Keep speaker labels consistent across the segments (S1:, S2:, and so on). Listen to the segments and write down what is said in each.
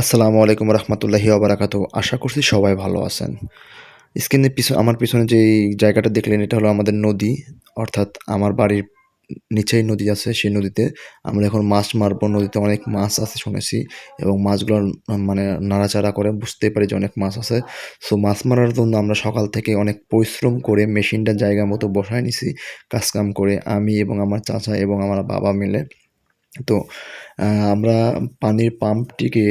S1: আসসালামু আলাইকুম রহমতুল্লাহি আবরাকাত আশা করছি সবাই ভালো আছেন। স্ক্রিনের পিছনে আমার পিছনে যে জায়গাটা দেখলেন, এটা হলো আমাদের নদী। অর্থাৎ আমার বাড়ির নিচেই নদী আছে, সেই নদীতে আমরা এখন মাছ মারবো। নদীতে অনেক মাছ আছে শুনেছি এবং মাছগুলো মানে নাড়াচাড়া করে বুঝতেই পারি যে অনেক মাছ আছে। সো মাছ মারার জন্য আমরা সকাল থেকে অনেক পরিশ্রম করে মেশিনটা জায়গা মতো বসায় নিছি, কাজকাম করে আমি এবং আমার চাচা এবং আমার বাবা মিলে। তো আমরা পানির পাম্পটিকে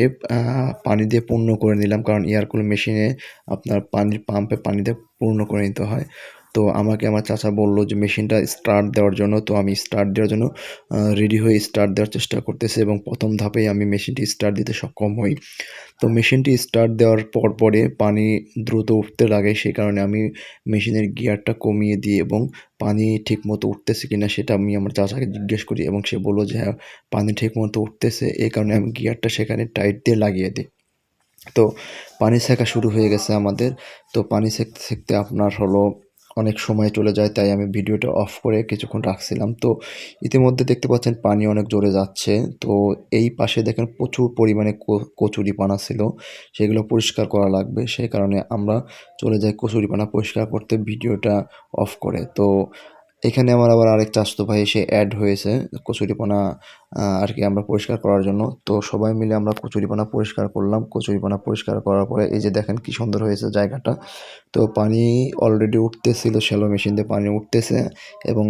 S1: পানি দিয়ে পূর্ণ করে নিলাম কারণ এয়ারকুল মেশিনে আপনার পানির পাম্পে পানি দিয়ে পূর্ণ করে নিতে হয়। তো আমাকে আমার চাচা বলল যে, মেশিনটা স্টার্ট দেওয়ার জন্য। তো আমি স্টার্ট দেওয়ার জন্য রেডি হয়ে স্টার্ট দেওয়ার চেষ্টা করতেছি এবং প্রথম ধাপেই আমি মেশিনটি স্টার্ট দিতে সক্ষম হই। তো মেশিনটি স্টার্ট দেওয়ার পর পরে পানি দ্রুত উঠতে লাগে সেই কারণে আমি মেশিনের গিয়ারটা কমিয়ে দিই এবং পানি ঠিক মতো উঠতেছে কিনা সেটা আমি আমার চাচাকে জিজ্ঞেস করি এবং সে বলল যে হ্যাঁ পানি ঠিক মতো উঠতেছে এই কারণে আমি গিয়ারটা সেখানে টাইট দিয়ে লাগিয়ে দিই। তো পানি সেঁকা শুরু হয়ে গেছে আমাদের। তো পানি সেঁকতে সেঁকতে আপনার হলো অনেক সময় চলে যায়, তাই আমি ভিডিওটা অফ করে কিছুক্ষণ রাখছিলাম। তো ইতিমধ্যে দেখতে পাচ্ছেন পানি অনেক জোরে যাচ্ছে। তো এই পাশে দেখেন প্রচুর পরিমাণে কচুরিপানা ছিল, সেগুলো পরিষ্কার করা লাগবে। সেই কারণে আমরা চলে যাই কচুরিপানা পরিষ্কার করতে ভিডিওটা অফ করে। তো এখানে আমার আবার আরেক চাস্তো ভাই এসে অ্যাড হয়েছে কচুরিপানা আর কি আমরা পরিষ্কার করার জন্য। তো সবাই মিলে আমরা কচুরিপানা পরিষ্কার করলাম। কচুরিপানা পরিষ্কার করার পরে এই যে দেখেন কি সুন্দর হয়েছে জায়গাটা। তো পানি অলরেডি উঠতেছিল শ্যালো মেশিন দিয়ে পানি উঠতেছে এবং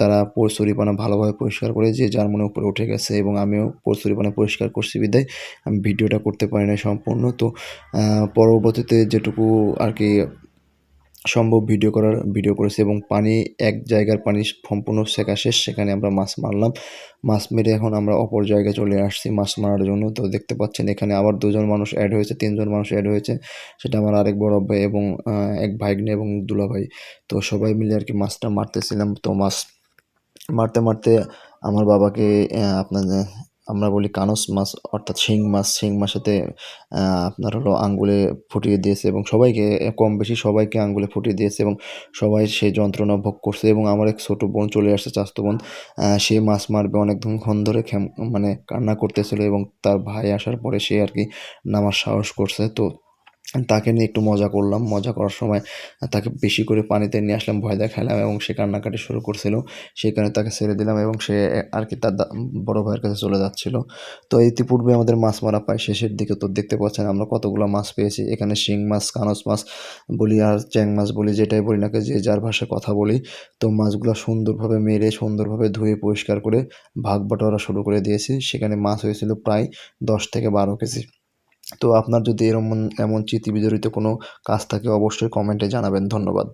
S1: তারা কচুরিপানা ভালোভাবে পরিষ্কার করে যে যার মনে উপরে উঠে গেছে এবং আমিও কচুরিপানা পরিষ্কার করছি বিদায়। আমি ভিডিওটা করতে পারি না সম্পূর্ণ। তো পরবর্তীতে যেটুকু আর কি সম্ভব ভিডিও করার ভিডিও করেছি এবং পানি, এক জায়গার পানি সম্পূর্ণ শেখা শেষ, সেখানে আমরা মাছ মারলাম। মাছ মেরে এখন আমরা অপর জায়গায় চলে আসছি মাছ মারার জন্য। তো দেখতে পাচ্ছেন এখানে আবার দুজন মানুষ অ্যাড হয়েছে, তিনজন মানুষ অ্যাড হয়েছে। সেটা আমার আরেক বড় ভাই এবং এক ভাইগ্নে এবং দুলা ভাই। তো সবাই মিলে আর কি মাছটা মারতেছিলাম। তো মাছ মারতে মারতে আমার বাবাকে আপনার আমরা বলি কানস মাছ, অর্থাৎ শিং মাছ। শিং মাছেতে আপনার হলো আঙ্গুলে ফুটিয়ে দিয়েছে এবং সবাইকে, কম বেশি সবাইকে আঙ্গুলে ফুটিয়ে দিয়েছে এবং সবাই সে যন্ত্রণা ভোগ করছে এবং আমার এক ছোটো বোন চলে আসছে চাস্তো বোন। সে মাছ মারবে অনেক ক্ষণ ধরে মানে কান্না করতেছিল এবং তার ভাই আসার পরে সে আর কি নামার সাহস করছে। তো তাকে নিয়ে একটু মজা করলাম। মজা করার সময় তাকে বেশি করে পানিতে নিয়ে আসলাম, ভয় দেখালাম এবং সে কান্নাকাটি শুরু করছিল। সেখানে তাকে ছেড়ে দিলাম এবং সে আর কি তার বড় ভাইয়ের কাছে চলে যাচ্ছিল। তো ইতিপূর্বে আমাদের মাছ মারা পায় শেষের দিকে তো দেখতে পাচ্ছেন আমরা কতগুলো মাছ পেয়েছি। এখানে শিং মাছ কানস মাছ বলি আর চ্যাং মাছ বলি, যেটাই বলি নাকি যে যার ভাষায় কথা বলি। তো মাছগুলো সুন্দরভাবে মেরে, সুন্দরভাবে ধুয়ে পরিষ্কার করে ভাগ বাটোয়ারা শুরু করে দিয়েছি। সেখানে মাছ হয়েছিল প্রায় দশ থেকে বারো কেজি। তো আপনার যদি এরম এমন চিতি বিজড়িত কোনো কাজ থাকে অবশ্যই কমেন্টে জানাবেন। ধন্যবাদ।